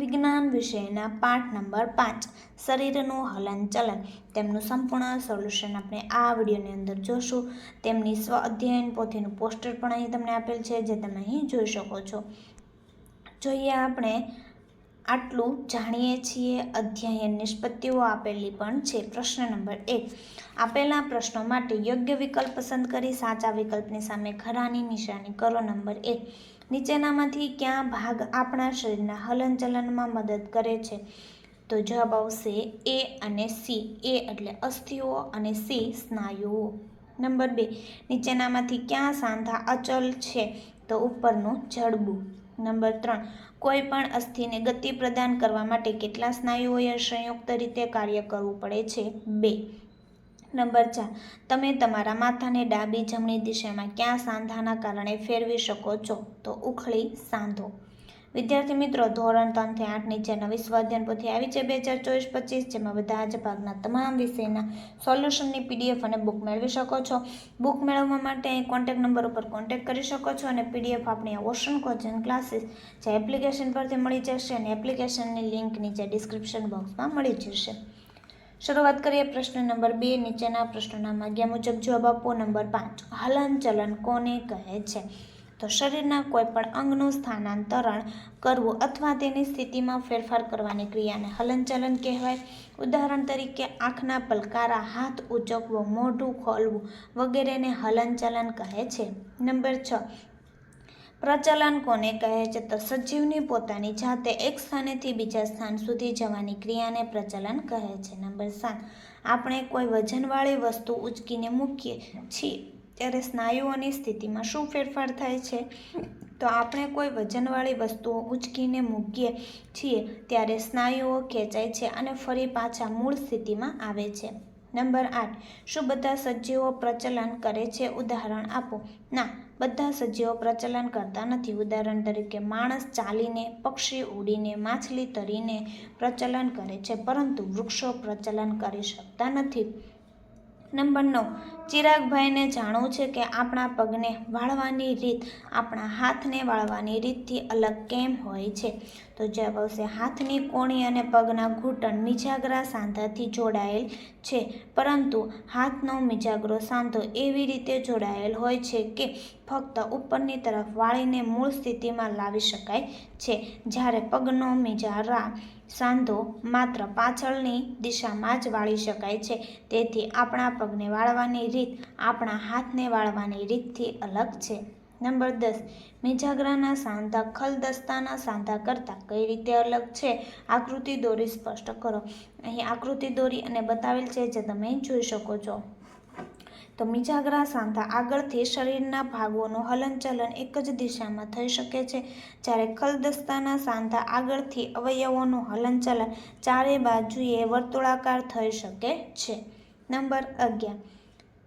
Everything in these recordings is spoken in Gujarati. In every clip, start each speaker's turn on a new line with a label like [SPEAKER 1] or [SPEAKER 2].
[SPEAKER 1] વિજ્ઞાન વિષયના પાઠ નંબર પાંચ, શરીરનું હલનચલન. તેમનું સંપૂર્ણ સોલ્યુશન આપણે આ વિડીયોની અંદર જોશું. તેમની સ્વ અધ્યયન પોથીનું પોસ્ટર પણ અહીં તમને આપેલ છે, જે તમે અહીં જોઈ શકો છો. જોઈએ આપણે આટલું જાણીએ છીએ, અધ્યયન નિષ્પત્તિઓ આપેલી પણ છે. પ્રશ્ન નંબર એક, આપેલા પ્રશ્નો માટે યોગ્ય વિકલ્પ પસંદ કરી સાચા વિકલ્પની સામે ખરાની નિશાની કરો. નંબર એક નીચેનામાંથી ક્યાં ભાગ આપણા શરીરના હલનચલનમાં મદદ કરે છે? તો જવાબ આવશે એ અને સી. એ એટલે અસ્થિઓ અને સી સ્નાયુઓ. નંબર બે. નીચેનામાંથી ક્યાં સાંધા અચલ છે? તો ઉપરનું જડબું. નંબર ત્રણ. કોઈ પણ અસ્થિને ગતિ પ્રદાન કરવા માટે કેટલા સ્નાયુઓએ સંયુક્ત રીતે કાર્ય કરવું પડે છે? બે. નંબર ચાર. તમે તમારા માથાને ડાબી જમણી દિશામાં ક્યાં સાંધાના કારણે ફેરવી શકો છો? તો ઉખળી સાંધો. વિદ્યાર્થી મિત્રો, ધોરણ ત્રણથી આઠ નીચે નવી સ્વાધ્યાન પોથી આવી છે બે હજાર ચોવીસ પચીસ, જેમાં બધા જ ભાગના તમામ વિષયના સોલ્યુશનની પીડીએફ અને બુક મેળવી શકો છો. બુક મેળવવા માટે અહીં કોન્ટેક્ટ નંબર ઉપર કોન્ટેક્ટ કરી શકો છો અને પીડીએફ આપણી ઓશન કોચિંગ ક્લાસીસ જે એપ્લિકેશન પરથી મળી જશે અને એપ્લિકેશનની લિંક નીચે ડિસ્ક્રિપ્શન બોક્સમાં મળી જશે. શરૂઆત કરીએ પ્રશ્ન નંબર બે. નીચેના પ્રશ્નોના માગ્યા મુજબ જવાબ આપો. નંબર પાંચ. હલનચલન કોને કહે છે? તો શરીરના કોઈપણ અંગનું સ્થાનાંતરણ કરવું અથવા તેની સ્થિતિમાં ફેરફાર કરવાની ક્રિયાને હલનચલન કહેવાય. ઉદાહરણ તરીકે, આંખના પલકારા, હાથ ઉચકવો, મોઢું ખોલવું વગેરેને હલનચલન કહે છે. નંબર છ. પ્રચલન કોને કહે છે? તો સજીવની પોતાની જાતે એક સ્થાનેથી બીજા સ્થાન સુધી જવાની ક્રિયાને પ્રચલન કહે છે. નંબર સાત. આપણે કોઈ વજનવાળી વસ્તુ ઉચકીને મૂકીએ છીએ, ત્યારે સ્નાયુઓની સ્થિતિમાં શું ફેરફાર થાય છે? તો આપણે કોઈ વજનવાળી વસ્તુઓ ઉચકીને મૂકીએ છીએ, ત્યારે સ્નાયુઓ ખેંચાય છે અને ફરી પાછા મૂળ સ્થિતિમાં આવે છે. નંબર આઠ. શું બધા સજીવો પ્રચલન કરે છે? ઉદાહરણ આપો. ના બધા સજીવો પ્રચલન કરતા નથી. ઉદાહરણ તરીકે, માણસ ચાલીને, પક્ષી ઉડીને, માછલી તરીને પ્રચલન કરે છે, પરંતુ વૃક્ષો પ્રચલન કરી શકતા નથી. નંબર નવ. ચિરાગભાઈને જાણવું છે કે આપણા પગને વાળવાની રીત આપણા હાથને વાળવાની રીતથી અલગ કેમ હોય છે? તો જવાબ આવશે, હાથની કોણી અને પગના ઘૂંટણ મિજાગરા સાંધાથી જોડાયેલ છે, પરંતુ હાથનો મિજાગરો સાંધો એવી રીતે જોડાયેલ હોય છે કે ફક્ત ઉપરની તરફ વાળીને મૂળ સ્થિતિમાં લાવી શકાય છે. જ્યારે પગનો મિજારા સાંધો માત્ર પાછળની દિશામાં જ વાળી શકાય છે. તેથી આપણા પગને વાળવાની રીત આપણા હાથને વાળવાની રીતથી અલગ છે. નંબર દસ. મિજાગરાના સાંધા ખલદસ્તાના સાંધા કરતાં કઈ રીતે અલગ છે? આકૃતિ દોરી સ્પષ્ટ કરો. અહીં આકૃતિ દોરી અને બતાવેલ છે જે તમે જોઈ શકો છો. તો મિજાગ્રા સાંધા આગળથી શરીરના ભાગોનું હલનચલન એક જ દિશામાં થઈ શકે છે. જ્યારે ખલદસ્તાના સાંધા આગળથી અવયવોનું હલનચલન ચારે બાજુએ વર્તુળાકાર થઈ શકે છે. નંબર અગિયાર.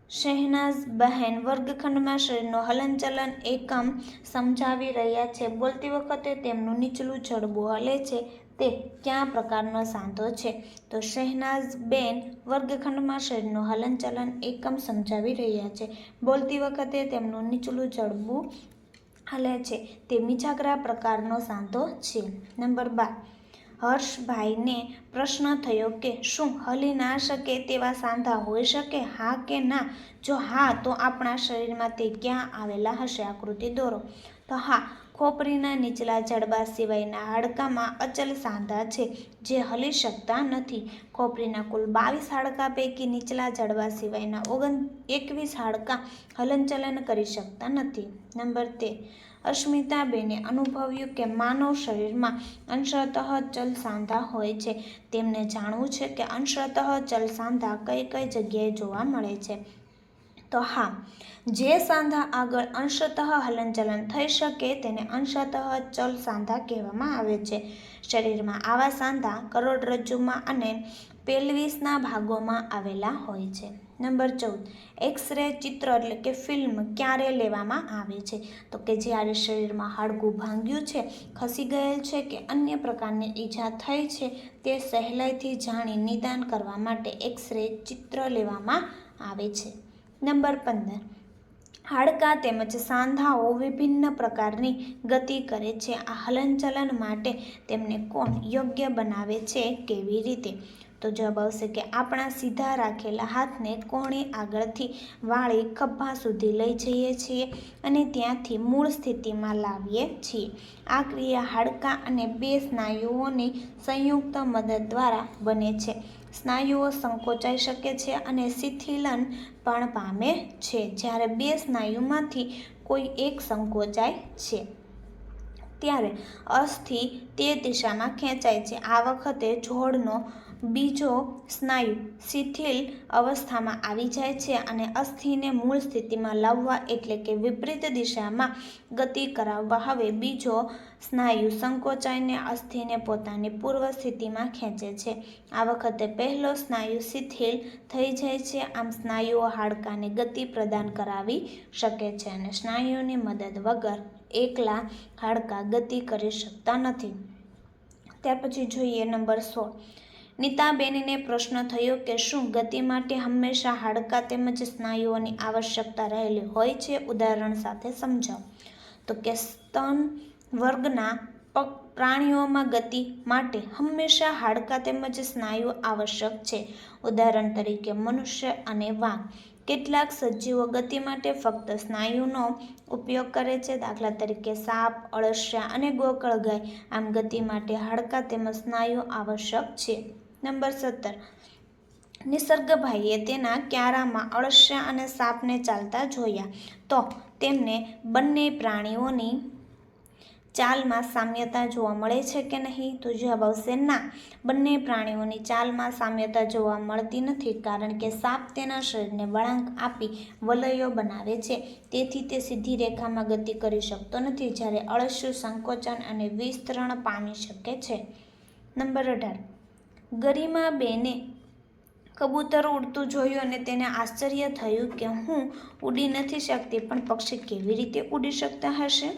[SPEAKER 1] શહેનાઝ બહેન વર્ગખંડમાં શરીરનું હલનચલન એકમ સમજાવી રહ્યા છે. બોલતી વખતે તેમનું નીચલું જડબું હલે છે. તે કયા પ્રકારનો સાંધો છે? તો શહેનાઝ બેન વર્ગખંડમાં શરીરનું હલનચલન એકમ સમજાવી રહ્યા છે. બોલતી વખતે તેમનું નીચલું જડબું હલે છે. તે મિજાગરા પ્રકારનો સાંધો છે. નંબર બાર. હર્ષભાઈને પ્રશ્ન થયો કે, શું હલી ના શકે તેવા સાંધા હોઈ શકે? હા કે ના? જો હા, તો આપણા શરીરમાં તે ક્યાં આવેલા હશે? આકૃતિ દોરો. તો હા, ખોપરીના નીચલા જડબા સિવાયના હાડકામાં અચલ સાંધા છે, જે હલી શકતા નથી. ખોપરીના કુલ બાવીસ હાડકા પૈકી નીચલા જડબા સિવાયના ઓગણ એકવીસ હાડકા હલનચલન કરી શકતા નથી. નંબર તેર અસ્મિતાબેને અનુભવ્યું કે માનવ શરીરમાં અંશતઃ ચલ સાંધા હોય છે. તેમને જાણવું છે કે અંશતઃ ચલ સાંધા કઈ કઈ જગ્યાએ જોવા મળે છે. તો હા, જે સાંધા આગળ અંશતઃ હલનચલન થઈ શકે તેને અંશતઃ ચલ સાંધા કહેવામાં આવે છે. શરીરમાં આવા સાંધા કરોડરજ્જુમાં અને પેલ્વિસના ભાગોમાં આવેલા હોય છે. નંબર ચૌદ. એક્સરે ચિત્ર એટલે કે ફિલ્મ ક્યારે લેવામાં આવે છે? તો કે જ્યારે શરીરમાં હાડકું ભાંગ્યું છે, ખસી ગયેલ છે કે અન્ય પ્રકારની ઈજા થઈ છે, તે સહેલાઈથી જાણી નિદાન કરવા માટે એક્સરે ચિત્ર લેવામાં આવે છે. નંબર પંદર. હાડકાં તેમજ સાંધાઓ વિભિન્ન પ્રકારની ગતિ કરે છે. આ હલનચલન માટે તેમને કોણ યોગ્ય બનાવે છે? કેવી રીતે? તો જવાબ આવશે કે આપણા સીધા રાખેલા હાથને કોણે આગળથી વાળી ખભા સુધી લઈ જઈએ છીએ અને ત્યાંથી મૂળ સ્થિતિમાં લાવીએ છીએ. આ ક્રિયા હાડકાં અને બે સ્નાયુઓની સંયુક્ત મદદ દ્વારા બને છે. સ્નાયુઓ સંકોચાઈ શકે છે અને શિથિલન પણ પામે છે જ્યારે બે સ્નાયુમાંથી કોઈ એક સંકોચાય છે. ત્યારે અસ્થિ તે દિશામાં ખેંચાય છે. આ વખતે જોડનો બીજો સ્નાયુ શિથિલ અવસ્થામાં આવી જાય છે અને અસ્થિને મૂળ સ્થિતિમાં લાવવા એટલે કે વિપરીત દિશામાં ગતિ કરાવવા. હવે બીજો સ્નાયુ સંકોચાઈને અસ્થિને પોતાની પૂર્વ સ્થિતિમાં ખેંચે છે. આ વખતે પહેલો સ્નાયુ શિથિલ થઈ જાય છે. આમ સ્નાયુઓ હાડકાને ગતિ પ્રદાન કરાવી શકે છે અને સ્નાયુઓની મદદ વગર એકલા હાડકાં ગતિ કરી શકતા નથી. ત્યાર પછી જોઈએ નંબર સોળ. નીતાબેનને પ્રશ્ન થયો કે શું ગતિ માટે હંમેશા હાડકાં તેમજ સ્નાયુઓની આવશ્યકતા રહેલી હોય છે? ઉદાહરણ સાથે સમજાવો. તો કે સ્તન વર્ગના પ્રાણીઓમાં ગતિ માટે હંમેશા હાડકાં તેમજ સ્નાયુ આવશ્યક છે. ઉદાહરણ તરીકે મનુષ્ય અને વાઘ. કેટલાક સજીવો ગતિ માટે ફક્ત સ્નાયુનો ઉપયોગ કરે છે. દાખલા તરીકે સાપ, અળસિયા અને ગોકળ ગાય આમ ગતિ માટે હાડકાં તેમજ સ્નાયુ આવશ્યક છે. નંબર સત્તર. નિસર્ગભાઈએ તેના ક્યારામાં અળસિયા અને સાપને ચાલતા જોયા તો તેમને બંને પ્રાણીઓની ચાલમાં સામ્યતા જોવા મળે છે કે નહીં? તો જવાબ આવશે ના. બંને પ્રાણીઓની ચાલમાં સામ્યતા જોવા મળતી નથી કારણ કે સાપ તેના શરીરને વળાંક આપી વલયો બનાવે છે. તેથી તે સીધી રેખામાં ગતિ કરી શકતો નથી જ્યારે અળસ્યું સંકોચન અને વિસ્તરણ પામી શકે છે. નંબર અઢાર. ગરિમા બેને કબૂતર ઉડતું જોયું અને તેને આશ્ચર્ય થયું કે હું ઉડી નથી શકતી, પણ પક્ષી કેવી રીતે ઉડી શકતા હશે?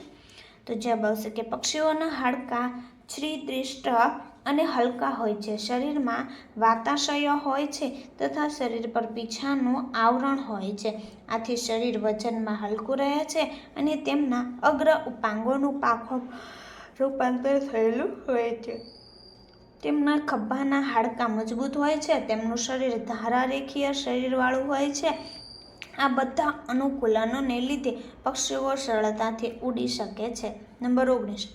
[SPEAKER 1] તો જવાબ આવશે કે પક્ષીઓના હાડકાં શ્રીદૃષ્ટ અને હલકા હોય છે. શરીરમાં વાતાશય હોય છે તથા શરીર પર પીછાનું આવરણ હોય છે. આથી શરીર વજનમાં હલકું રહે છે અને તેમના અગ્ર ઉપાંગોનું પાખો રૂપાંતર થયેલું હોય છે. તેમના ખભાના હાડકાં મજબૂત હોય છે, તેમનું શરીર ધારારેખીય શરીરવાળું હોય છે. આ બધા અનુકૂલનોને લીધે પક્ષીઓ સરળતાથી ઉડી શકે છે. નંબર ઓગણીસ.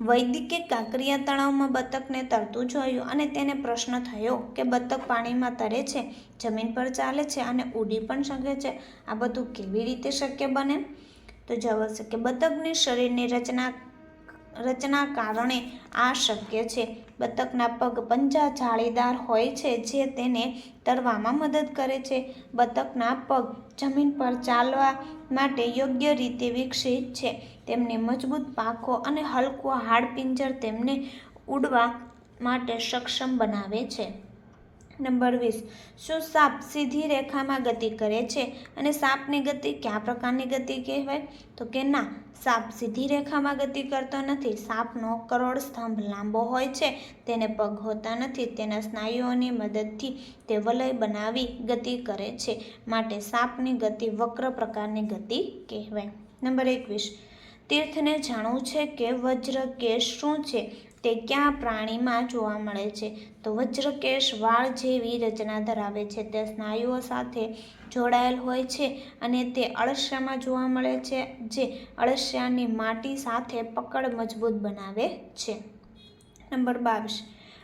[SPEAKER 1] વૈદિકે કાંકરિયા તળાવમાં બતકને તરતું જોયું અને તેને પ્રશ્ન થયો કે બતક પાણીમાં તરે છે, જમીન પર ચાલે છે અને ઉડી પણ શકે છે. આ બધું કેવી રીતે શક્ય બને? તો જવાબ છે કે બતકની શરીરની રચના રચના કારણે આ શક્ય છે. બતકના પગ પંજા જાળીદાર હોય છે જે તેને તરવામાં મદદ કરે છે. બતકના પગ જમીન પર ચાલવા માટે યોગ્ય રીતે વિકસિત છે. તેમને મજબૂત પાંખો અને હલકો હાડપિંજર તેમને ઉડવા માટે સક્ષમ બનાવે છે. નંબર વીસ. શું સાપ સીધી રેખામાં ગતિ કરે છે અને સાપની ગતિ કયા પ્રકારની ગતિ કહેવાય? તો કે ના, સાપ સીધી રેખામાં ગતિ કરતો નથી. સાપનો કરોડ સ્તંભ લાંબો હોય છે, તેને પગ હોતા નથી. તેના સ્નાયુઓની મદદથી તે વલય બનાવી ગતિ કરે છે માટે સાપની ગતિ વક્ર પ્રકારની ગતિ કહેવાય. નંબર એકવીસ. તીર્થને જાણવું છે કે વજ્ર કેશ શું છે? તે કયા પ્રાણીમાં જોવા મળે છે? તો વજ્રકેશ વાળ જેવી રચના ધરાવે છે. તે સ્નાયુઓ સાથે જોડાયેલ હોય છે અને તે અળસિયામાં જોવા મળે છે, જે અળસિયાની માટી સાથે પકડ મજબૂત બનાવે છે. નંબર બાવીસ.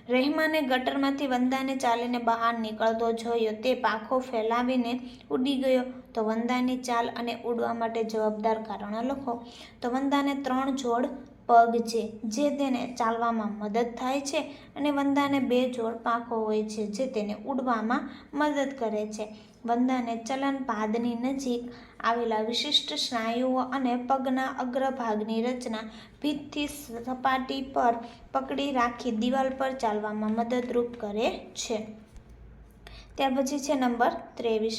[SPEAKER 1] રહેમાને ગટરમાંથી વંદાને ચાલીને બહાર નીકળતો જોયો. તે પાંખો ફેલાવીને ઉડી ગયો. તો વંદાની ચાલ અને ઉડવા માટે જવાબદાર કારણો લખો. તો વંદાને ત્રણ જોડ પગ છે, જે તેને ચાલવામાં મદદ થાય છે અને વંદાને બે જોડ પાંખો હોય છે, જે તેને ઉડવામાં મદદ કરે છે. વંદાને ચલન પાદની નજીક આવેલા વિશિષ્ટ સ્નાયુઓ અને પગના અગ્રભાગની રચના ભીતથી સપાટી પર પકડી રાખી દિવાલ પર ચાલવામાં મદદરૂપ કરે છે. ત્યાર પછી છે નંબર ત્રેવીસ.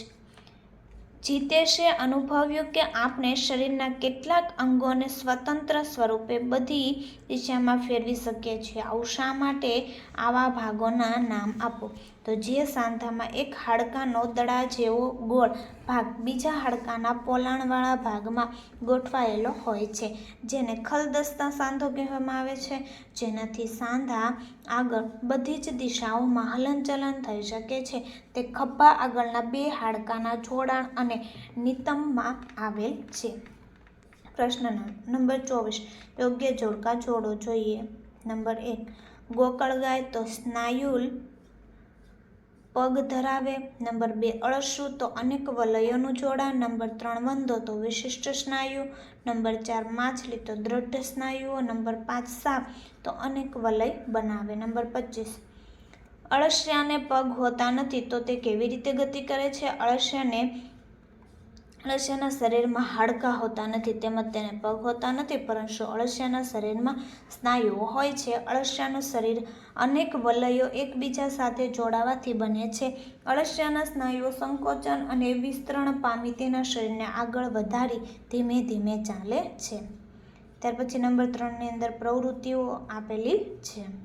[SPEAKER 1] જીતેશે અનુભવ્યું કે આપણે શરીરના કેટલાક અંગોને સ્વતંત્ર સ્વરૂપે બધી દિશામાં ફેરવી શકીએ છીએ. આવું શા માટે? આવા ભાગોના નામ આપો. તો જે સાંધામાં એક હાડકાનો દડા જેવો ગોળ ભાગ બીજા હાડકાના પોલાણવાળા ભાગમાં ગોઠવાયેલો હોય છે, જેને ખલદસ્તા સાંધો કહેવામાં આવે છે. જેનાથી સાંધા આગળ બધી જ દિશાઓમાં હલનચલન થઈ શકે છે. તે ખભા આગળના બે હાડકાના જોડાણ અને નિતંબમાં આવેલ છે. પ્રશ્ન નંબર ચોવીસ, યોગ્ય જોડકા જોડો જોઈએ. નંબર એક ગોકળ ગાય તો સ્નાયુલ પગ ધરાવે, નંબર બે અળસું તો અનેક વલયોનું જોડાણ નંબર ત્રણ વંદો તો વિશિષ્ટ સ્નાયુ, નંબર ચાર માછલી તો દ્રઢ સ્નાયુઓ, નંબર પાંચ સાપ તો અનેક વલય બનાવે, નંબર પચીસ અળસિયાને પગ હોતા નથી તો તે કેવી રીતે ગતિ કરે છે? અળસિયાને અળસિયાના શરીરમાં હાડકાં હોતા નથી, તેમજ તેને પગ હોતા નથી, પરંતુ અળસિયાના શરીરમાં સ્નાયુઓ હોય છે. અળસિયાનું શરીર અનેક વલયો એકબીજા સાથે જોડાવાથી બને છે. અળસિયાના સ્નાયુઓ સંકોચન અને વિસ્તરણ પામી તેના શરીરને આગળ વધારી ધીમે ધીમે ચાલે છે. ત્યાર પછી નંબર ત્રણની અંદર પ્રવૃત્તિઓ આપેલી છે.